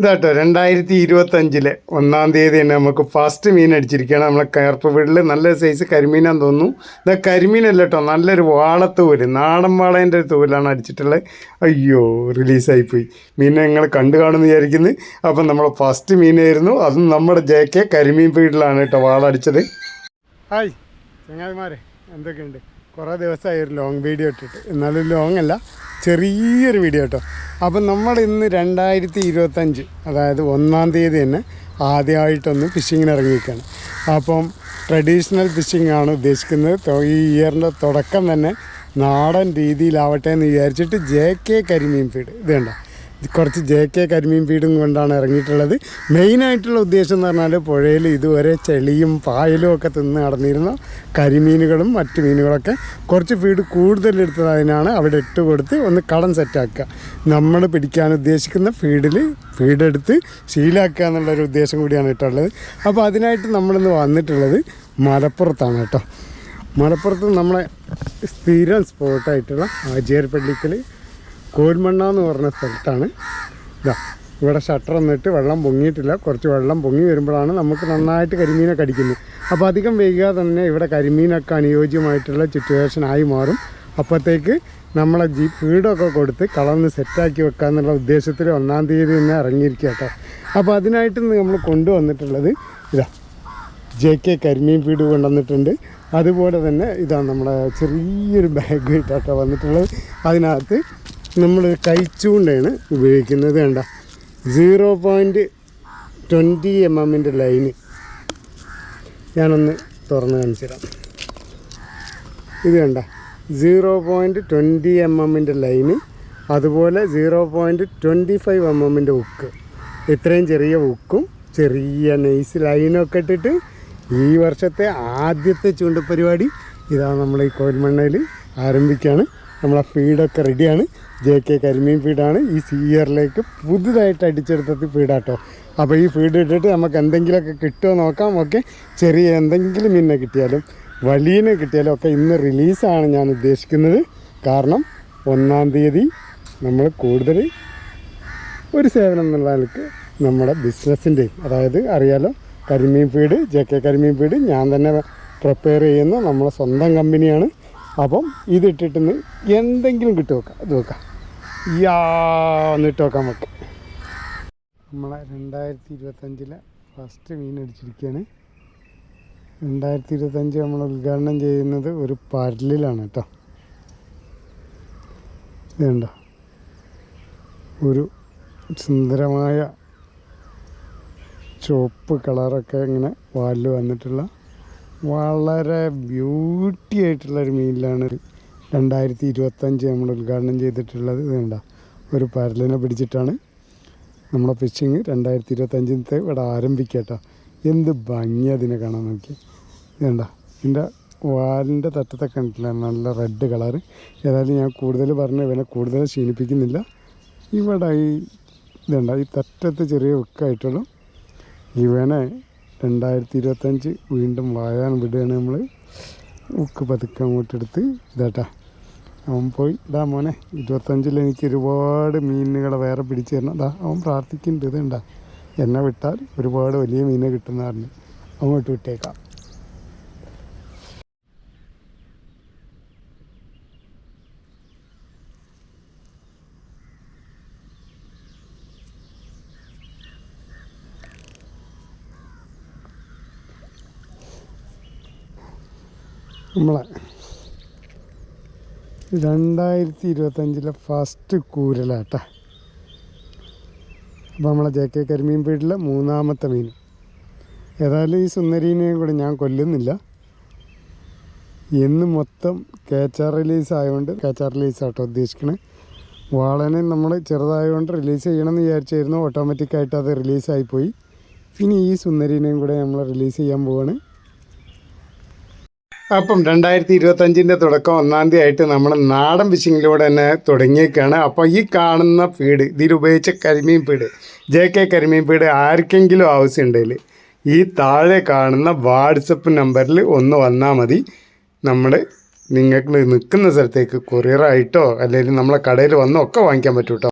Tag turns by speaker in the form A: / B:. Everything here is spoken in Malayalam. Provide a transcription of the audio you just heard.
A: ഇതാട്ടോ രണ്ടായിരത്തി ഇരുപത്തഞ്ചിലെ ഒന്നാം തീയതി തന്നെ നമുക്ക് ഫസ്റ്റ് മീൻ അടിച്ചിരിക്കുകയാണ്. നമ്മളെ കയർപ്പ് വീട്ടിൽ നല്ല സൈസ് കരിമീനാന്ന് തോന്നുന്നു. ഇതാ കരിമീനല്ല കേട്ടോ നല്ലൊരു വാളത്തൂര് നാടൻ വാളേന്റെ ഒരു തൂലാണ് അടിച്ചിട്ടുള്ളത്. അയ്യോ റിലീസായിപ്പോയി മീനെ നിങ്ങൾ കണ്ടു കാണുമെന്ന് വിചാരിക്കുന്നു. അപ്പം നമ്മളെ ഫസ്റ്റ് മീനായിരുന്നു. അതും നമ്മുടെ ജെ കെ കരിമീൻ വീട്ടിലാണ് കേട്ടോ വാളടിച്ചത്. ഹായ് ചങ്ങാതിമാരെ എന്തൊക്കെയുണ്ട്? കുറേ ദിവസമായി ഒരു ലോങ് വീഡിയോ ഇട്ടിട്ട്. എന്നാലും ലോങ് അല്ല ചെറിയൊരു വീഡിയോ കേട്ടോ അപ്പം നമ്മൾ ഇന്ന് രണ്ടായിരത്തി ഇരുപത്തഞ്ച് അതായത് ഒന്നാം തീയതി തന്നെ ആദ്യമായിട്ടൊന്ന് ഫിഷിങ്ങിന് ഇറങ്ങിയിരിക്കുകയാണ്. അപ്പം ട്രഡീഷണൽ ഫിഷിംഗ് ആണ് ഉദ്ദേശിക്കുന്നത്. ഈ ഇയറിന്റെ തുടക്കം തന്നെ നാടൻ രീതിയിലാവട്ടെ എന്ന് വിചാരിച്ചിട്ട് ജെ കെ കരിമീൻ ഫീഡ് ഇത് കുറച്ച് ജെ കെ കരിമീൻ ഫീഡും കൊണ്ടാണ് ഇറങ്ങിയിട്ടുള്ളത്. മെയിനായിട്ടുള്ള ഉദ്ദേശം എന്ന് പറഞ്ഞാൽ പുഴയിൽ ഇതുവരെ ചെളിയും പായലും ഒക്കെ തിന്ന് നടന്നിരുന്ന കരിമീനുകളും മറ്റു മീനുകളൊക്കെ കുറച്ച് ഫീഡ് കൂടുതൽ എടുത്തതിനാണ് അവിടെ ഇട്ട് കൊടുത്ത് ഒന്ന് കടം സെറ്റാക്കുക നമ്മൾ പിടിക്കാൻ ഉദ്ദേശിക്കുന്ന ഫീഡിൽ ഫീഡെടുത്ത് ശീലാക്കുക എന്നുള്ളൊരു ഉദ്ദേശം കൂടിയാണ് ഇട്ടുള്ളത്. അപ്പോൾ അതിനായിട്ട് നമ്മളിന്ന് വന്നിട്ടുള്ളത് മലപ്പുറത്താണ് കേട്ടോ. മലപ്പുറത്ത് നമ്മളെ സ്ഥിരം സ്പോട്ടായിട്ടുള്ള ആചാര്യപ്പള്ളിക്കൽ കോൽമണ്ണ എന്ന് പറഞ്ഞ സ്ഥലത്താണ്. ഇതാ ഇവിടെ ഷട്ടർ എന്നിട്ട് വെള്ളം പൊങ്ങിയിട്ടില്ല. കുറച്ച് വെള്ളം പൊങ്ങി വരുമ്പോഴാണ് നമുക്ക് നന്നായിട്ട് കരിമീനൊക്കെ അടിക്കുന്നത്. അപ്പോൾ അധികം വൈകാതെ തന്നെ ഇവിടെ കരിമീനൊക്കെ അനുയോജ്യമായിട്ടുള്ള സിറ്റുവേഷൻ ആയി മാറും. അപ്പോഴത്തേക്ക് നമ്മളെ ജീ വീടൊക്കെ കൊടുത്ത് കളന്ന് സെറ്റാക്കി വെക്കുക എന്നുള്ള ഉദ്ദേശത്തിൽ ഒന്നാം തീയതി തന്നെ ഇറങ്ങിയിരിക്കുക കേട്ടോ അപ്പോൾ അതിനായിട്ട് നമ്മൾ കൊണ്ടുവന്നിട്ടുള്ളത് ഇതാ ജെ കെ കരിമീൻ ഫീഡ് കൊണ്ടുവന്നിട്ടുണ്ട്. അതുപോലെ തന്നെ ഇതാ നമ്മുടെ ചെറിയൊരു ബാഗ് ഇട്ടാട്ടോ വന്നിട്ടുള്ളത്. അതിനകത്ത് നമ്മൾ കൈച്ചൂണ്ടയാണ് ഉപയോഗിക്കുന്നത് വേണ്ട സീറോ പോയിന്റ് ട്വന്റി എം എമ്മിന്റെ ലൈന് ഞാനൊന്ന് തുറന്ന് കാണിച്ചിടാം ഇത് കണ്ട. സീറോ പോയിന്റ് ട്വന്റി എം എമ്മിന്റെ ലൈന് അതുപോലെ zero point twenty five M എമ്മിന്റെ ഉക്ക് ഇത്രയും ചെറിയ ഉക്കും ചെറിയ നൈസ് ലൈനൊക്കെ ഇട്ടിട്ട് ഈ വർഷത്തെ ആദ്യത്തെ ചൂണ്ടപ്പരിപാടി ഇതാ നമ്മൾ ഈ കോൽമണ്ണയിൽ ആരംഭിക്കുകയാണ് നമ്മളെ ഫീഡൊക്കെ റെഡിയാണ് ജെ കെ കരിമീൻ ഫീഡാണ് ഈ സി ഇയറിലേക്ക് പുതുതായിട്ട് അടിച്ചെടുത്ത ഫീഡാട്ടോ അപ്പോൾ ഈ ഫീഡ് ഇട്ടിട്ട് നമുക്ക് എന്തെങ്കിലുമൊക്കെ കിട്ടുമോ നോക്കാം. ഓക്കെ. ചെറിയ എന്തെങ്കിലും മീനിനെ കിട്ടിയാലും വലിയനെ കിട്ടിയാലും ഒക്കെ ഇന്ന് റിലീസാണ് ഞാൻ ഉദ്ദേശിക്കുന്നത്. കാരണം ഒന്നാം തീയതി നമ്മൾ കൂടുതൽ ഒരു സേവനം എന്നുള്ള നിലയ്ക്ക് നമ്മുടെ ബിസിനസ്സിന്റെയും അതായത് അറിയാലോ കരിമീൻ ഫീഡ് ജെ കെ കരിമീൻ ഫീഡ് ഞാൻ തന്നെ പ്രിപ്പയർ ചെയ്യുന്ന നമ്മളെ സ്വന്തം കമ്പനിയാണ് അപ്പം ഇതിട്ടിട്ട് എന്തെങ്കിലും കിട്ടു വെക്കാം. ഇത് വെക്കാം. യാ എന്നിട്ട് വെക്കാം നമുക്ക്. നമ്മളെ രണ്ടായിരത്തി ഇരുപത്തഞ്ചിലെ ഫസ്റ്റ് മീൻ അടിച്ചിരിക്കുകയാണ് രണ്ടായിരത്തി ഇരുപത്തഞ്ച് നമ്മൾ ഉദ്ഘാടനം ചെയ്യുന്നത് ഒരു പരലിലാണ് കേട്ടോ. ഇതുണ്ടോ ഒരു സുന്ദരമായ ചുവപ്പ് കളറൊക്കെ ഇങ്ങനെ വാലിൽ വന്നിട്ടുള്ള വളരെ ബ്യൂട്ടി ആയിട്ടുള്ള ഒരു മീനിലാണ് രണ്ടായിരത്തി ഇരുപത്തഞ്ച് നമ്മൾ ഉദ്ഘാടനം ചെയ്തിട്ടുള്ളത്. ഇതുണ്ട ഒരു പരലിനെ പിടിച്ചിട്ടാണ് നമ്മളെ ഫിഷിങ് രണ്ടായിരത്തി ഇരുപത്തഞ്ചിനത്തെ ഇവിടെ ആരംഭിക്കട്ടോ എന്ത് ഭംഗി അതിനെ കാണാൻ നോക്കി ഇതുണ്ട ഇതിന്റെ വാലിന്റെ തട്ടത്തൊക്കെ കണ്ടിട്ടില്ല? നല്ല റെഡ് കളറ് ഏതായാലും ഞാൻ കൂടുതൽ പറഞ്ഞ് ഇവനെ കൂടുതൽ ക്ഷീണിപ്പിക്കുന്നില്ല. ഇവിടെ ഈ ഇതുണ്ട ഈ തറ്റത്ത് ചെറിയ ഉക്കായിട്ടുള്ളൂ ഇവനെ രണ്ടായിരത്തി ഇരുപത്തഞ്ച് വീണ്ടും വായാൻ വിടുകയാണ് നമ്മൾ ഉക്ക് പതുക്കെ അങ്ങോട്ടെടുത്ത് ഇതാട്ടാ. അവൻ പോയി. ഇതാ മോനെ ഇരുപത്തഞ്ചിൽ എനിക്ക് ഒരുപാട് മീനുകളെ വേറെ പിടിച്ചു തരണം. അതാ അവൻ പ്രാർത്ഥിക്കുന്നുണ്ട്. ഇതുണ്ടാ എന്നെ വിട്ടാൽ ഒരുപാട് വലിയ മീനെ കിട്ടുന്നതാണ് അങ്ങോട്ട് വിട്ടേക്കാം. നമ്മളെ. രണ്ടായിരത്തി ഇരുപത്തഞ്ചിലെ ഫസ്റ്റ് കൂരലാട്ട. അപ്പോൾ നമ്മളെ ജെ കെ കരിമീൻ വീട്ടിലെ മൂന്നാമത്തെ മീൻ. ഏതായാലും ഈ സുന്ദരീനെയും കൂടെ ഞാൻ കൊല്ലുന്നില്ല. എന്ന് മൊത്തം കേച്ചാർ റിലീസ് ആയതുകൊണ്ട് കേച്ചാർ റിലീസ് ആട്ടോ ഉദ്ദേശിക്കണേ. വാളനെ നമ്മൾ ചെറുതായതുകൊണ്ട് റിലീസ് ചെയ്യണമെന്ന് വിചാരിച്ചായിരുന്നു. ഓട്ടോമാറ്റിക്കായിട്ട് അത് റിലീസായിപ്പോയി ഇനി ഈ സുന്ദരീനെയും കൂടെ നമ്മൾ റിലീസ് ചെയ്യാൻ പോവാണ്. അപ്പം രണ്ടായിരത്തി ഇരുപത്തഞ്ചിന്റെ തുടക്കം ഒന്നാം തീയതി ആയിട്ട് നമ്മൾ നാടൻ ഫിഷിങ്ങിലൂടെ തന്നെ തുടങ്ങിയേക്കാണ്. അപ്പോൾ ഈ കാണുന്ന ഫീഡ് ഇതിലുപയോഗിച്ച കരിമീൻ ഫീഡ് ജെ കെ കരിമീൻ ഫീഡ് ആർക്കെങ്കിലും ആവശ്യമുണ്ടെങ്കിൽ ഈ താഴെ കാണുന്ന വാട്സപ്പ് നമ്പറിൽ ഒന്ന് വന്നാൽ മതി. നമ്മൾ നിങ്ങൾക്ക് നിൽക്കുന്ന സ്ഥലത്തേക്ക് കൊറിയറായിട്ടോ അല്ലെങ്കിൽ നമ്മളെ കടയിൽ വന്നോ ഒക്കെ വാങ്ങിക്കാൻ പറ്റും കേട്ടോ